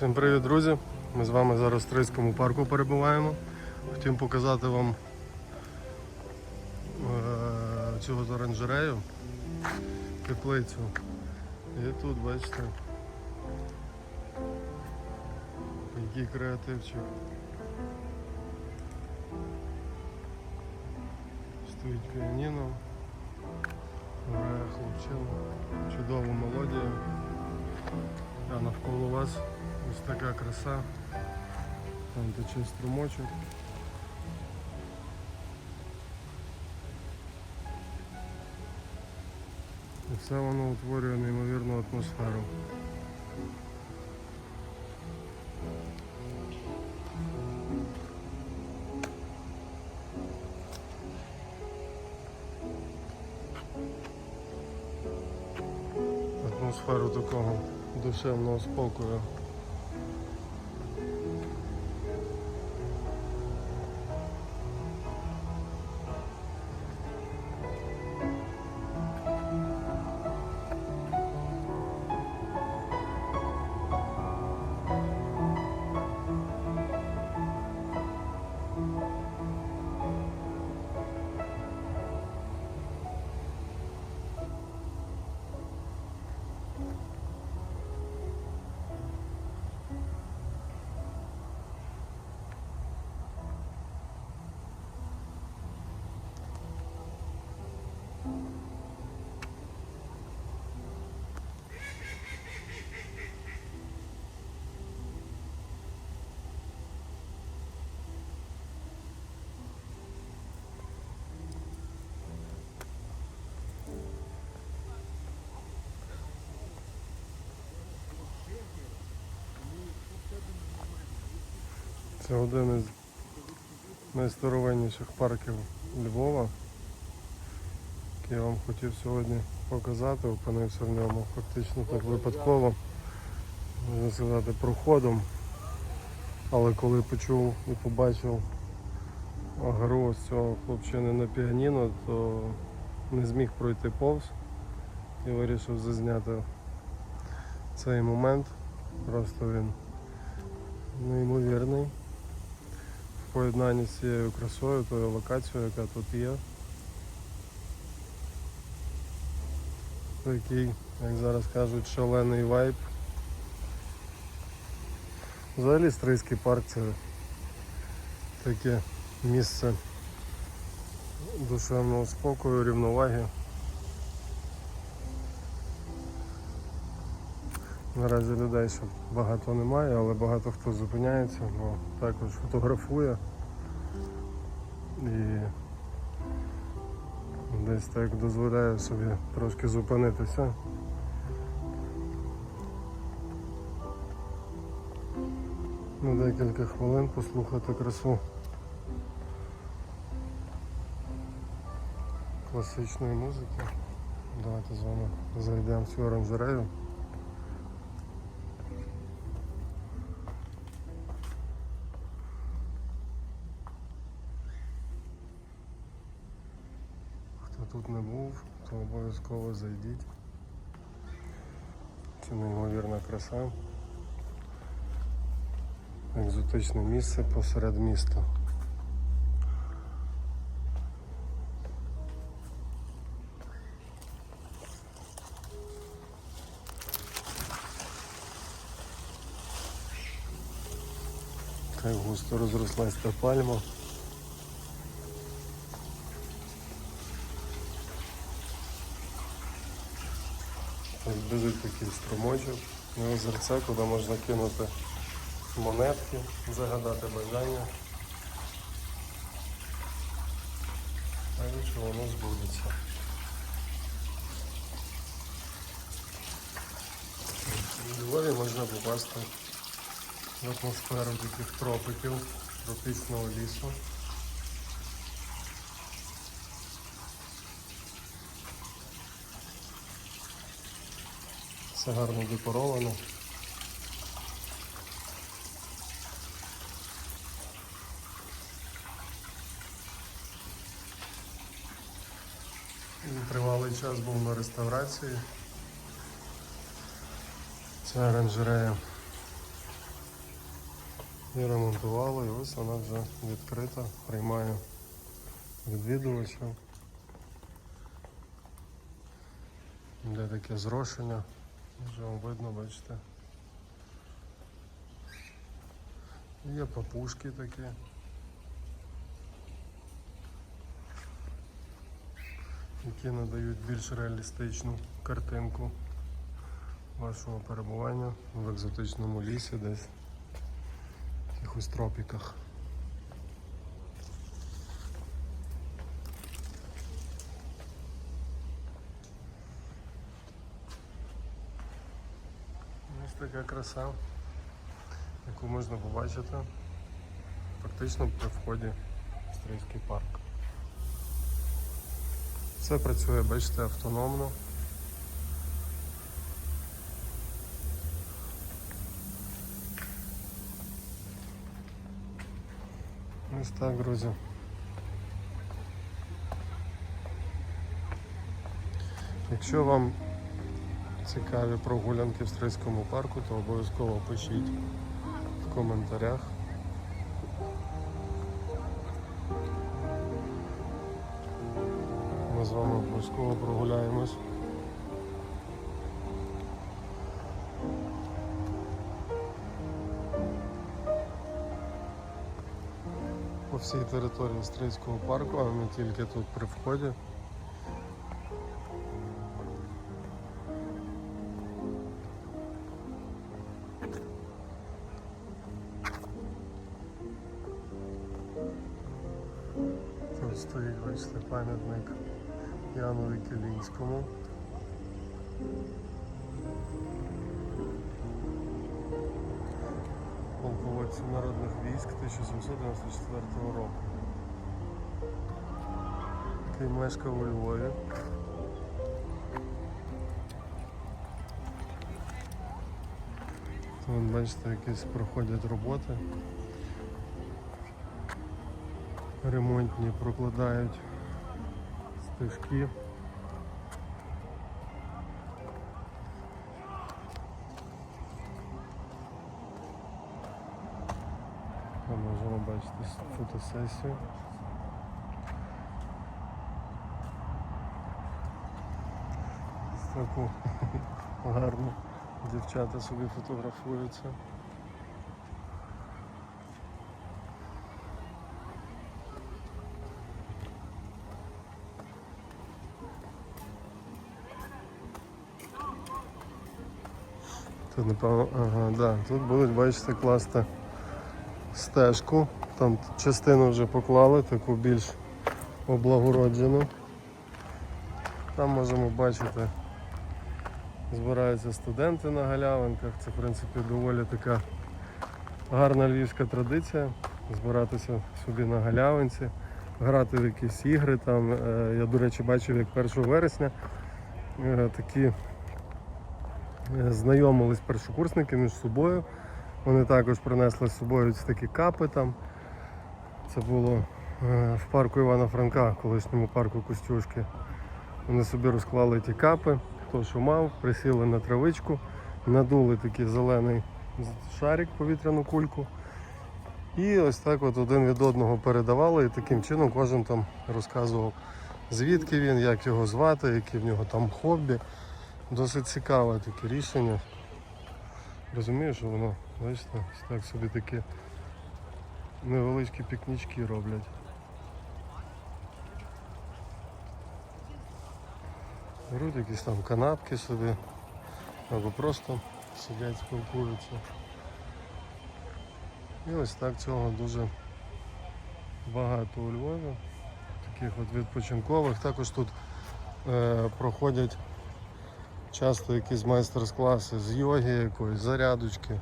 Всім привіт, друзі! Ми з вами зараз в Стрийському парку перебуваємо. Хотім показати вам е, цю оранжерею, теплицю. І тут, бачите, який креативчик. Стоїть піаніно, грає хлопчина, чудову мелодію. А навколо вас ось така краса. Там тече струмочок. І все воно утворює неймовірну атмосферу. Атмосферу такого душевного спокою. Це один із найстаровинніших парків Львова, який я вам хотів сьогодні показати, опинився в ньому фактично так випадково, можна сказати, проходом. Але коли почув і побачив гру з цього хлопчини на піаніно, то не зміг пройти повз і вирішив зазняти цей момент. Просто він неймовірний поєднанні з цією красою, тою локацією, яка тут є. Такий, як зараз кажуть, шалений вайб. Взагалі Стрийський парк це таке місце душевного спокою, рівноваги. Наразі людей ще багато немає, але багато хто зупиняється, бо також фотографує і десь так дозволяє собі трошки зупинитися. На декілька хвилин послухати красу класичної музики. Давайте з вами зайдемо в цю оранжерею. Хто тут не був, то обов'язково зайдіть. Це неймовірна краса. Екзотичне місце посеред міста. Так густо розрослась та пальма. Біжить такий струмочок, озерце, куди можна кинути монетки, загадати бажання. Так що воно збудеться. У Львові можна попасти в атмосферу таких тропиків, тропічного лісу. Все гарно декоровано. Тривалий час був на реставрації. Це оранжерея. і ремонтували, і ось вона вже відкрита, приймає відвідувачів. Де таке зрошення, вже вам видно, бачите. Є папушки такі. Які надають більш реалістичну картинку вашого перебування в екзотичному лісі десь в якихось тропіках. Ось така краса, яку можна побачити фактично при вході в Стрийський парк. Все працює, бачите, автономно. Ось так, друзі. Якщо вам цікаві прогулянки в Стрийському парку, то обов'язково пишіть в коментарях. Ми з вами обов'язково прогуляємось. По всій території Стрийського парку, а не тільки тут при вході. Стоїть, бачите, пам'ятник Яну Кілінському. Полководцю народних військ 1794 року. Який мешкав у Львові. Тут, бачите, якісь проходять роботи. Ремонтні прокладають стежки. Ми можемо бачити фотосесію. Таку гарну дівчата собі фотографуються. Тут ага, да. Тут будуть, бачите, класти стежку. Там частину вже поклали, таку більш облагороджену. Там можемо бачити, збираються студенти на галявинках. Це в принципі доволі така гарна львівська традиція. Збиратися собі на галявинці, грати в якісь ігри. Там, е, я, до речі, бачив, як 1 вересня е, такі знайомились першокурсники між собою. Вони також принесли з собою такі капи там. Це було е, в парку Івана Франка, колишньому парку Костюшки. Вони собі розклали ті капи, хто що мав, присіли на травичку, надули такий зелений шарик, повітряну кульку. І ось так от один від одного передавали, і таким чином кожен там розказував, звідки він, як його звати, які в нього там хобі. Досить цікаве таке рішення. Розумію, що воно, бачите, так собі такі невеличкі пікнічки роблять. Беруть якісь там канапки собі, або просто сидять, спілкуються. І ось так цього дуже багато у Львові. Таких от відпочинкових. Також тут е, проходять часто якісь майстер-класи з йоги якоїсь, зарядочки.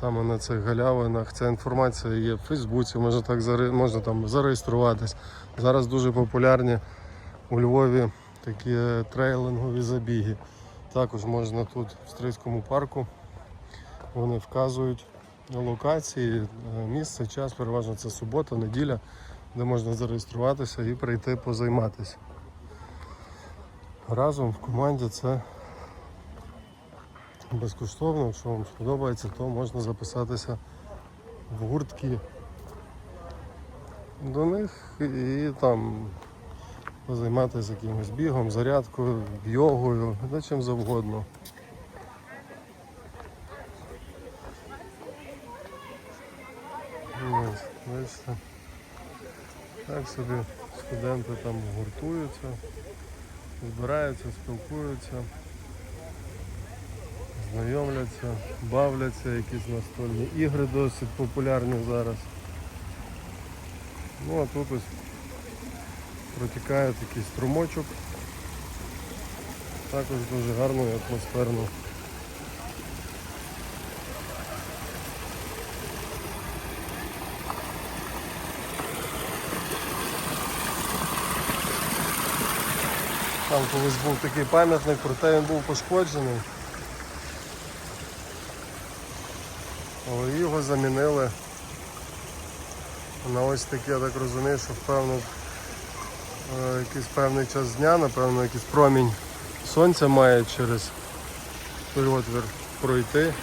Саме на цих галявинах. Ця інформація є в Фейсбуці, можна, так, можна там зареєструватись. Зараз дуже популярні у Львові такі е, трейлингові забіги. Також можна тут в Стрийському парку. Вони вказують локації, е, місце, час, переважно це субота, неділя, де можна зареєструватися і прийти позайматися. Разом в команді це безкоштовно. Якщо вам сподобається, то можна записатися в гуртки до них і там позайматися якимось бігом, зарядкою, йогою, да чим завгодно. Ось, бачите. Так собі студенти там гуртуються, збираються, спілкуються, знайомляться, бавляться, якісь настольні ігри досить популярні зараз. Ну а тут ось протікає такий струмочок. Також дуже гарно і атмосферно. Там колись був такий пам'ятник, проте він був пошкоджений. Але його замінили на ось таке, я так розумію, що певно е, якийсь певний час дня, напевно, якийсь промінь сонця має через той отвір пройти.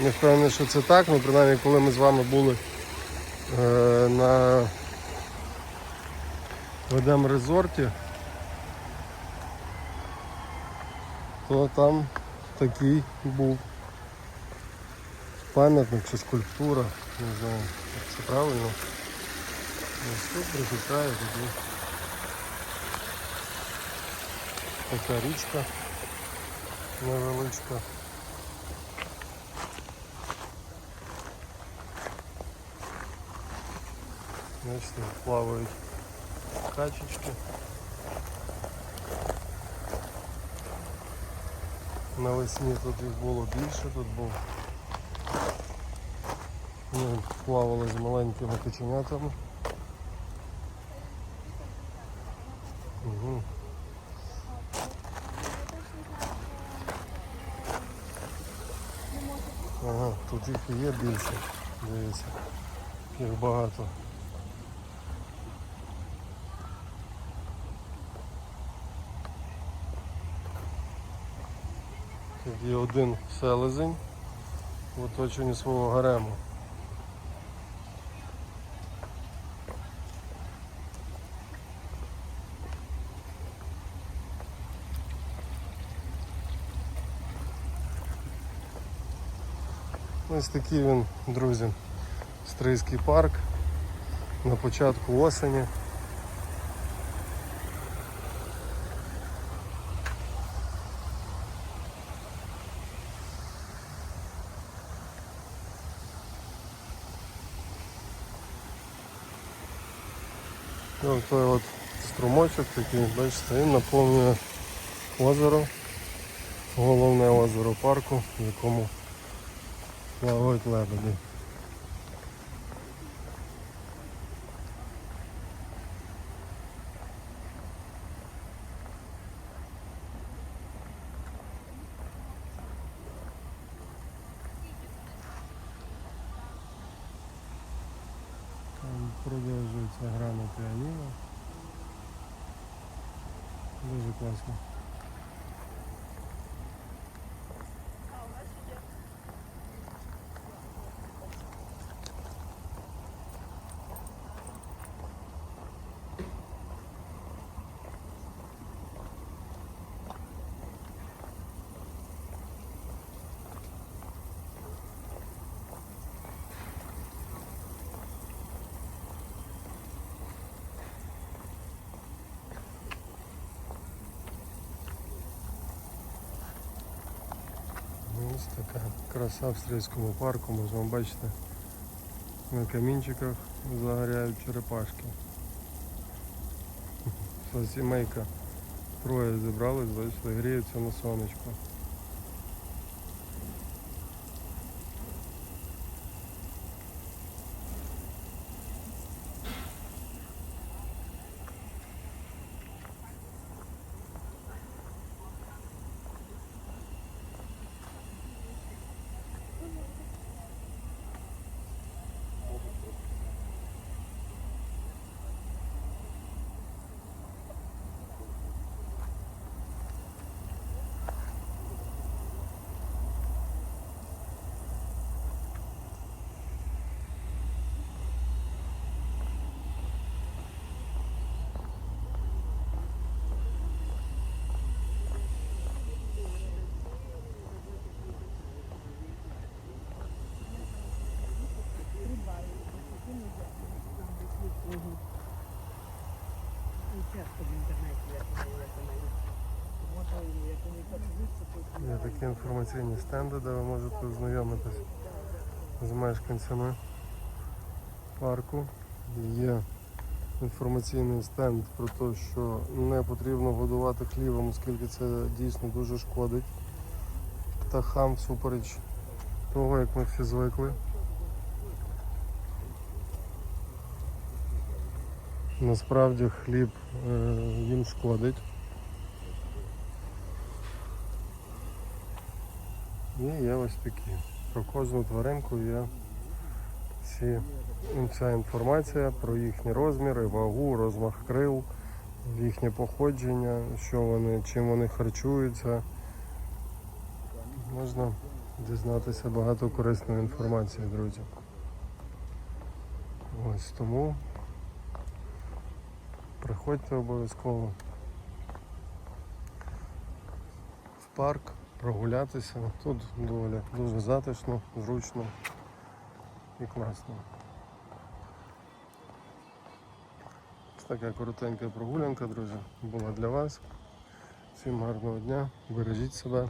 Не впевнений, що це так, але принаймні коли ми з вами були е, на ведем резорті, то там такий був пам'ятник чи скульптура, не знаю, як це правильно. Ось тут протікає тоді така річка невеличка. Бачите, плавають качечки. Навесні тут їх було більше, тут був. Ми плавали з маленькими каченятами. Угу. Ага, тут їх і є більше, дивіться. Їх багато. Тут є один селезень в оточенні свого гарему. Ось такий він, друзі, Стрийський парк на початку осені. Той от струмочок такий, бачите, він наповнює озеро, головне озеро парку, в якому плавають лебеді. Там продовжується гра на піаніно. Дуже класно. Ну, Ось така краса в стрільському парку, можна бачити. На камінчиках загоряють черепашки. Сімейка троє зібрались, зайшли, гріються на сонечку. Такі інформаційні стенди, де ви можете ознайомитись з мешканцями парку. Є інформаційний стенд про те, що не потрібно годувати хлібом, оскільки це дійсно дуже шкодить птахам всупереч того, як ми всі звикли. Насправді хліб е, їм шкодить. І є ось такі. Про кожну тваринку є всі, вся інформація про їхні розміри, вагу, розмах крил, їхнє походження, що вони, чим вони харчуються. Можна дізнатися багато корисної інформації, друзі. Ось тому приходьте обов'язково в парк, прогулятися. Тут доволі дуже затишно, зручно і класно. Така коротенька прогулянка, друзі, була для вас. Всім гарного дня, бережіть себе,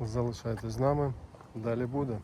залишайтесь з нами, далі буде.